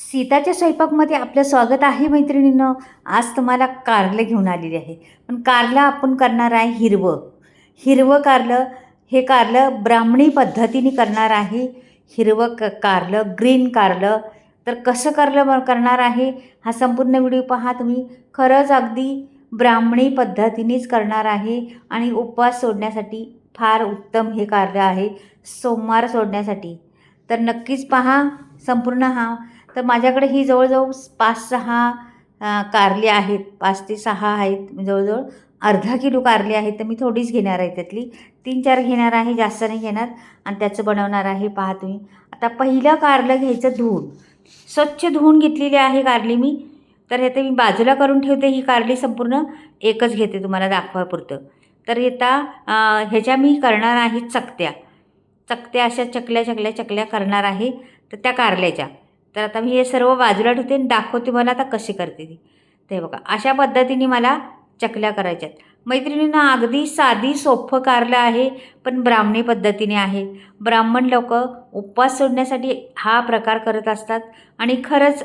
सीताच्या स्वयंपाकमध्ये आपलं स्वागत आहे मैत्रिणीनं. आज तुम्हाला कारलं घेऊन आलेली आहे. पण कारलं आपण करणार आहे हिरवं. हिरवं कारलं हे कारलं ब्राह्मणी पद्धतीने करणार आहे. हिरवं क कारलं ग्रीन कारलं. तर कसं कारलं करणार आहे? हा संपूर्ण व्हिडिओ पहा तुम्ही. खरंच अगदी ब्राह्मणी पद्धतीनेच करणार आहे आणि उपवास सोडण्यासाठी फार उत्तम हे कारलं आहे. सोमवार सोडण्यासाठी. तर नक्कीच पहा संपूर्ण हा तर माझ्याकडे ही जवळजवळ पाच सहा कारली आहेत. पाच ते सहा आहेत. जवळजवळ अर्धा किलो कारली आहेत. तर मी थोडीच घेणार आहे त्यातली. तीन चार घेणार आहे. जास्त नाही घेणार. आणि त्याचं बनवणार आहे. पहा तुम्ही. आता पहिलं कारलं घ्यायचं धुवून. स्वच्छ धुवून घेतलेली आहे कारली मी. तर हे तर मी बाजूला करून ठेवते. ही कारली संपूर्ण एकच घेते तुम्हाला दाखवापुरतं. तर येता ह्याच्या मी करणार आहे चकत्या. चकत्या अशा चकल्या चकल्या चकल्या करणार आहे. तर त्या कारल्याच्या. तर आता मी हे सर्व बाजूला ठेवते आणि दाखवते मला आता कशी करते ती. ते बघा अशा पद्धतीने मला चकल्या करायच्यात. मैत्रिणींना अगदी साधी सोपं कारलं आहे पण ब्राह्मणी पद्धतीने आहे. ब्राह्मण लोक उपवास सोडण्यासाठी हा प्रकार करत असतात आणि खरंच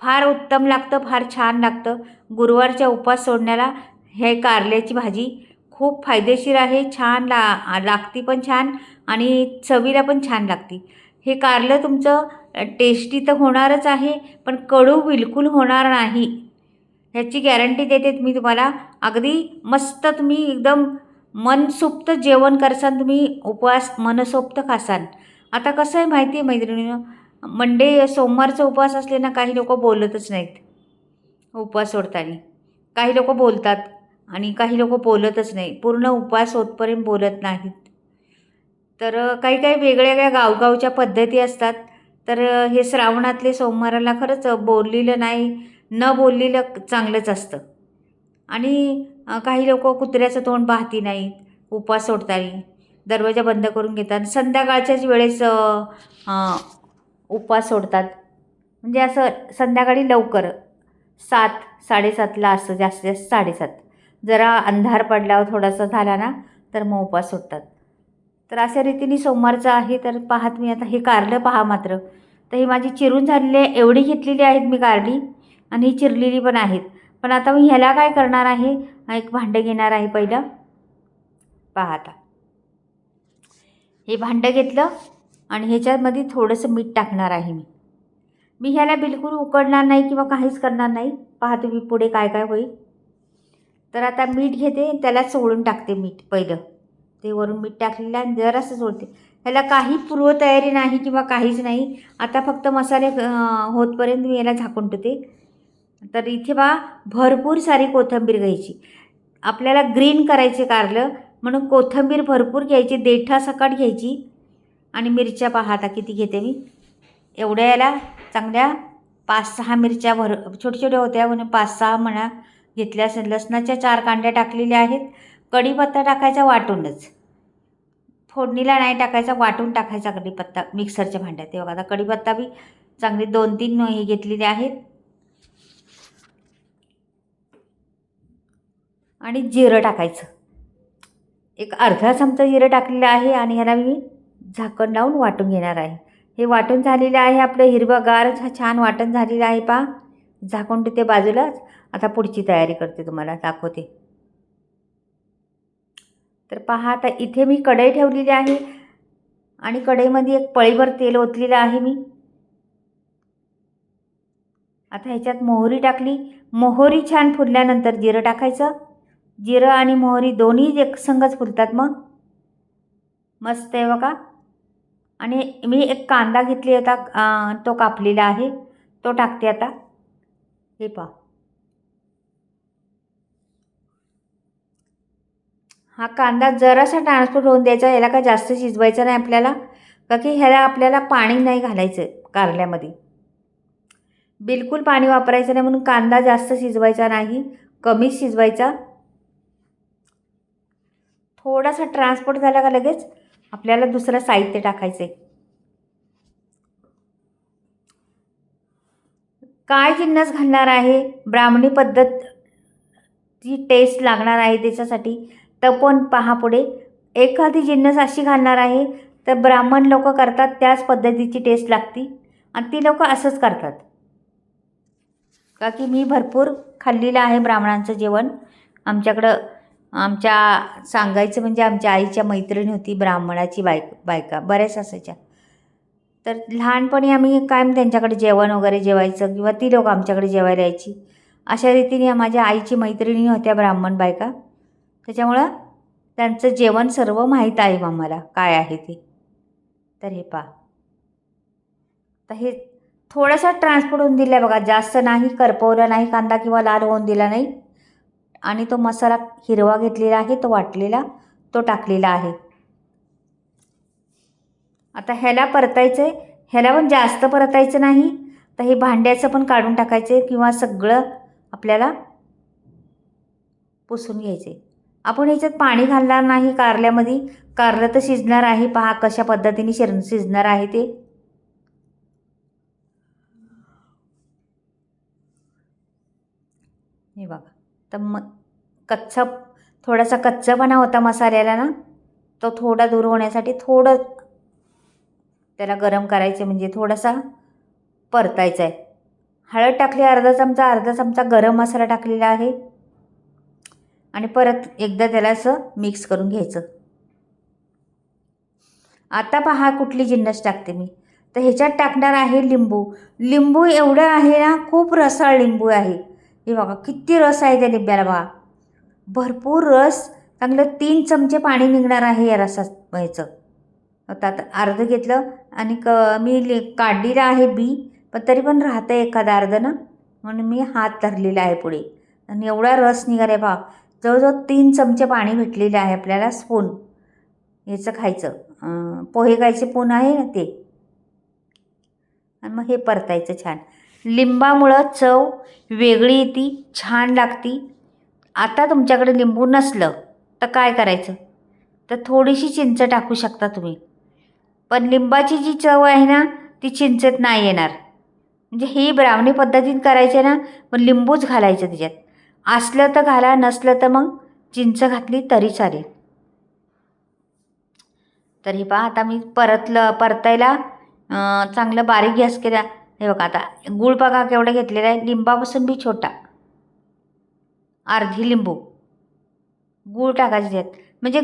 फार उत्तम लागतं फार छान लागतं. गुरुवारच्या उपवास सोडण्याला हे कारल्याची भाजी खूप फायदेशीर आहे छान ला लागती पण छान आणि चवीला पण छान लागती. हे कारलं तुमचं टेस्टी तर होणारच आहे पण कडू बिलकुल होणार नाही. ह्याची गॅरंटी देते मी तुम्हाला. अगदी मस्त तुम्ही एकदम मनसोक्त जेवण करसान तुम्ही उपवास मनसोक्त खासान. आता कसं आहे माहिती आहे मैत्रिणीनं मंडे सोमवारचा उपवास असले ना काही लोक बोलतच नाहीत. उपवास सोडताना. काही लोक बोलतात आणि काही लोक बोलतच नाही. पूर्ण उपवास होतपर्यंत बोलत नाहीत. तर काही काही वेगळ्या वेगळ्या गावगावच्या पद्धती असतात. तर हे श्रावणातले सोमवाराला खरंच बोललेलं नाही न बोललेलं चांगलंच असतं. आणि काही लोक कुत्र्याचं तोंड पाहती नाहीत उपवास सोडताना दरवाजा बंद करून घेतात. संध्याकाळच्याच वेळेस उपवास सोडतात. म्हणजे असं संध्याकाळी लवकर सात साडेसातला असं जास्तीत जास्त साडेसात. जरा अंधार पडल्यावर थोडासा झाला ना तर मग उपवास सोडतात. तर अशा रीतीने सोमवारचं आहे तर पाहत मी आता हे कारलं पहा मात्र. तर ही माझी चिरून झालेली आहे एवढी घेतलेली आहेत मी कारली आणि ही चिरलेली पण आहेत. पण आता मी ह्याला काय करणार आहे? एक भांडं घेणार आहे पहिलं. पहा आता. हे भांडं घेतलं आणि ह्याच्यामध्ये थोडंसं मीठ टाकणार आहे मी. मी ह्याला बिलकुल उकडणार नाही किंवा काहीच करणार नाही. पहा तुम्ही पुढे काय काय होईल. तर आता मीठ घेते त्याला सोडून टाकते मीठ पहिलं. ते वरून मीठ टाकलेलं आणि जरासं सोडते. ह्याला काही पूर्वतयारी नाही किंवा काहीच नाही. आता फक्त मसाले होतपर्यंत मी याला झाकून ठेवते. तर इथे बा भरपूर सारी कोथिंबीर घ्यायची. आपल्याला ग्रीन करायचे कारलं म्हणून कोथिंबीर भरपूर घ्यायची देठा सकट घ्यायची. आणि मिरच्या पहा आता किती घेते मी. एवढ्या याला चांगल्या पाच सहा मिरच्या भर छोट्या छोट्या होत्या म्हणून पाच सहा म्हणा घेतल्या लसणाच्या चार कांड्या टाकलेल्या आहेत. कढीपत्ता टाकायचा वाटूनच. फोडणीला नाही टाकायचा वाटून टाकायचा कढीपत्ता मिक्सरच्या भांड्यात. ते बघा आता कढीपत्ता बी चांगले दोन तीन हे घेतलेले आहेत. आणि जिरं टाकायचं. एक अर्धा चमचा जिरं टाकलेलं आहे आणि ह्याला मी झाकण लावून वाटून घेणार आहे. हे वाटून झालेलं आहे आपलं हिरवंगार छान वाटण झालेलं आहे पा झाकून ते बाजूलाच. आता पुढची तयारी करते तुम्हाला दाखवते. तर पहा आता इथे मी कढई ठेवलेली आहे आणि कढईमध्ये एक पळीभर तेल ओतलेलं आहे मी. आता ह्याच्यात मोहरी टाकली. मोहरी छान फुलल्यानंतर जिरं टाकायचं. जिरं आणि मोहरी दोन्ही एक संगच फुलतात मग. मस्त आहे बघा. आणि मी एक कांदा घेतली होता तो कापलेला आहे. तो टाकते आता. हे पहा. हा कांदा जरासा ट्रान्सफर होऊन द्यायचा याला काय जास्त शिजवायचा नाही आपल्याला? का की ह्याला आपल्याला पाणी नाही घालायचं कारल्यामध्ये? बिलकुल पाणी वापरायचं नाही म्हणून कांदा जास्त शिजवायचा नाही कमीच शिजवायचा. थोडासा ट्रान्सपोर्ट झाला का लगेच आपल्याला दुसरं साहित्य टाकायचं आहे काय जिन्नस घालणार आहे? ब्राह्मणी पद्धत जी टेस्ट लागणार आहे त्याच्यासाठी. तर पण पहा पुढे. एखादी जिन्नस अशी घालणार आहे तर ब्राह्मण लोक करतात त्याच पद्धतीची टेस्ट लागती. आणि ती लोक असंच करतात. का की मी भरपूर खाल्लेलं आहे ब्राह्मणांचं जेवण. आमच्याकडं आमच्या सांगायचं म्हणजे आमच्या आईच्या मैत्रिणी होती ब्राह्मणाची बायक बायका बऱ्याच असायच्या. तर लहानपणी आम्ही कायम त्यांच्याकडे जेवण वगैरे जेवायचं किंवा ती लोक आमच्याकडे जेवायला यायची. अशा रीतीने माझ्या आईची मैत्रिणी होत्या ब्राह्मण बायका. त्याच्यामुळं त्यांचं जेवण सर्व माहीत आहे आम्हाला. काय आहे ते? तर हे पहा. तर हे थोडासा ट्रान्सपोर्ट होऊन दिला आहे बघा. जास्त नाही करपवला नाही कांदा किंवा लाल होऊन दिला नाही. आणि तो मसाला हिरवा घेतलेला आहे तो वाटलेला तो टाकलेला आहे. आता ह्याला परतायचं आहे. ह्याला पण जास्त परतायचं नाही. तर हे भांड्याचं पण काढून टाकायचं आहे किंवा सगळं आपल्याला पुसून घ्यायचं आहे. आपण ह्याच्यात पाणी घालणार नाही कारल्यामध्ये? कारलं तर शिजणार आहे. पहा कशा पद्धतीने शिर शिजणार आहे ते. हे बघा. तर मग कच्चा थोडासा कच्चापणा होता मसाल्याला ना? तो थोडा दूर होण्यासाठी थोडं त्याला गरम करायचे म्हणजे थोडासा परतायचा आहे. हळद टाकली अर्धा चमचा अर्धा चमचा गरम मसाला टाकलेला आहे. आणि परत एकदा त्याला असं मिक्स करून घ्यायचं. आता पहा कुठली जिन्नस टाकते मी. तर ह्याच्यात टाकणार आहे लिंबू. लिंबू एवढं आहे ना खूप रसाळ लिंबू आहे. हे बघा किती रस आहे त्या लिंब्याला बघा. भरपूर रस चांगलं तीन चमचे पाणी निघणार आहे या रसात व्हायचं आता अर्ध घेतलं आणि क मी लि काढलेलं आहे बी पण तरी पण राहतं एखादं अर्ध ना. म्हणून मी हात धरलेला आहे पुढे. आणि एवढा रस निघाला आहे बा जवळजवळ तीन चमचे पाणी भेटलेले आहे आपल्याला स्पून याचं खायचं. पोहे खायचे पून आहे ना ते? आणि मग हे परतायचं छान. लिंबामुळं चव वेगळी येते छान लागती. आता तुमच्याकडे लिंबू नसलं तर काय करायचं? तर थोडीशी चिंच टाकू शकता तुम्ही. पण लिंबाची जी चव आहे ना ती चिंचेत नाही येणार. म्हणजे ही ब्रावणी पद्धतीत करायची ना मग लिंबूच घालायचं त्याच्यात. असलं तर घाला नसलं तर मग चिंच घातली तरी चालेल. तर हे पहा आता मी परतलं परतायला चांगलं बारीक गॅस केला. हे बघा आता गुळ बघा केवढा घेतलेला आहे. लिंबापासून बी छोटा. अर्धी लिंबू. गूळ टाकायचे त्यात. म्हणजे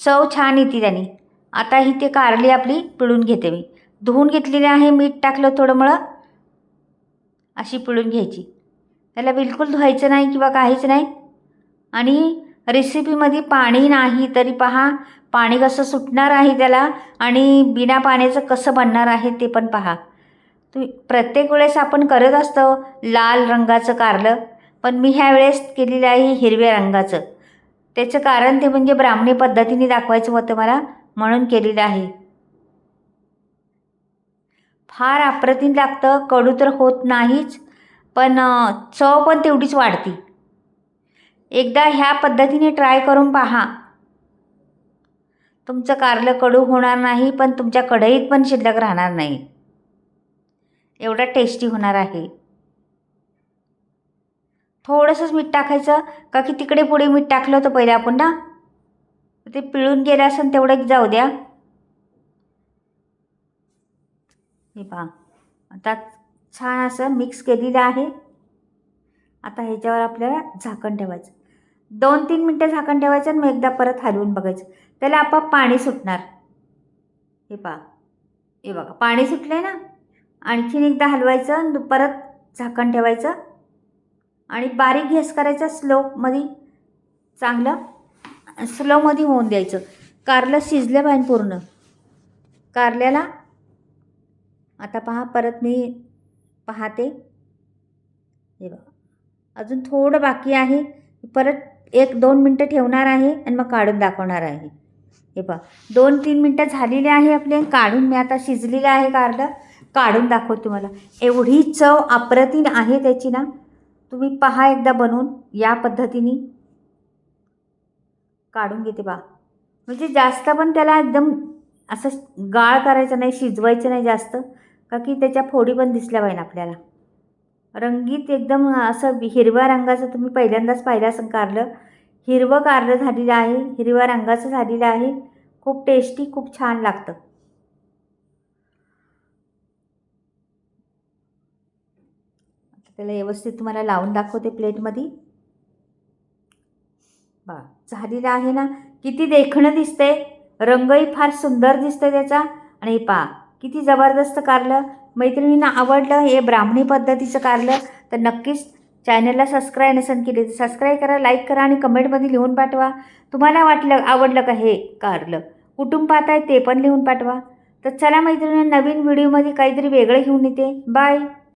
चव छान येते त्याने. आता ही ते कारली आपली पिळून घेते मी. धुवून घेतलेली आहे मीठ टाकलं थोडं मळं अशी पिळून घ्यायची. त्याला बिलकुल धुवायचं नाही किंवा काहीच नाही. आणि रेसिपीमध्ये पाणी नाही. तरी पहा पाणी कसं सुटणार आहे त्याला आणि बिना पाण्याचं कसं बनणार आहे ते पण पहा. तू प्रत्येक वेळेस आपण करत असतो लाल रंगाचं कारलं. पण मी ह्या वेळेस केलेलं आहे हिरव्या रंगाचं. त्याचं कारण ते म्हणजे ब्राह्मणी पद्धतीने दाखवायचं होतं मला म्हणून केलेलं आहे. फार अप्रतिम लागतं कडू तर होत नाहीच. पण चव पण तेवढीच वाढती. एकदा ह्या पद्धतीने ट्राय करून पहा. तुमचं कारलं कडू होणार नाही पण तुमच्या कढईत पण शिल्लक राहणार नाही. एवढा टेस्टी होणार आहे. थोडंसंच मीठ टाकायचं का की तिकडे पुढे मीठ टाकलं होतं पहिले आपण ना? ते पिळून गेलं असेल तेवढं जाऊ द्या. हे पहा. आता छान असं मिक्स केलेलं आहे. आता ह्याच्यावर आपल्याला झाकण ठेवायचं. दोन तीन मिनटं झाकण ठेवायचं आणि मग एकदा परत हलवून बघायचं. त्याला आपाप पाणी सुटणार. हे पहा. हे बघा पाणी सुटलं आहे ना? आणखीन एकदा हलवायचं आणि परत झाकण ठेवायचं. आणि बारीक गॅस करायचा स्लोमध्ये चांगलं स्लोमध्ये होऊन द्यायचं. कारलं शिजलं पाहिजे पूर्ण. कारल्याला आता पहा परत मी पाहते. हे बघा. अजून थोडं बाकी आहे. परत एक दोन मिनटं ठेवणार आहे आणि मग काढून दाखवणार आहे. हे पहा दोन तीन मिनटं झालेले आहे आपले काढून मी आता शिजलेलं आहे कारलं काढून दाखवते तुम्हाला. एवढी चव अप्रतिम आहे त्याची ना. तुम्ही पहा एकदा बनवून या पद्धतीने. काढून घेते बा. म्हणजे जास्त पण त्याला एकदम असं गाळ करायचं नाही शिजवायचं नाही जास्त. का की त्याच्या फोडी पण दिसल्या पाहिजे आपल्याला. रंगीत एकदम असं हिरव्या रंगाचं तुम्ही पहिल्यांदाच पाहिलं असं कारलं. हिरवं कारलं झालेलं आहे हिरव्या रंगाचं झालेलं आहे. खूप टेस्टी खूप छान लागतं. त्याला व्यवस्थित तुम्हाला लावून दाखवते प्लेटमध्ये. बा झालेलं आहे ना किती देखणं दिसतंय. रंगही फार सुंदर दिसतं त्याचा. आणि पा किती जबरदस्त कारलं. मैत्रिणींना आवडलं हे ब्राह्मणी पद्धतीचं कारलं. तर नक्कीच चॅनलला सबस्क्राईब नसेल केले तर सबस्क्राईब करा लाईक करा आणि कमेंटमध्ये लिहून पाठवा. तुम्हाला वाटलं आवडलं का हे कारलं? कुटुंबात आहे ते पण लिहून पाठवा. तर चला मैत्रिणी नवीन व्हिडिओमध्ये काहीतरी वेगळं घेऊन येते. बाय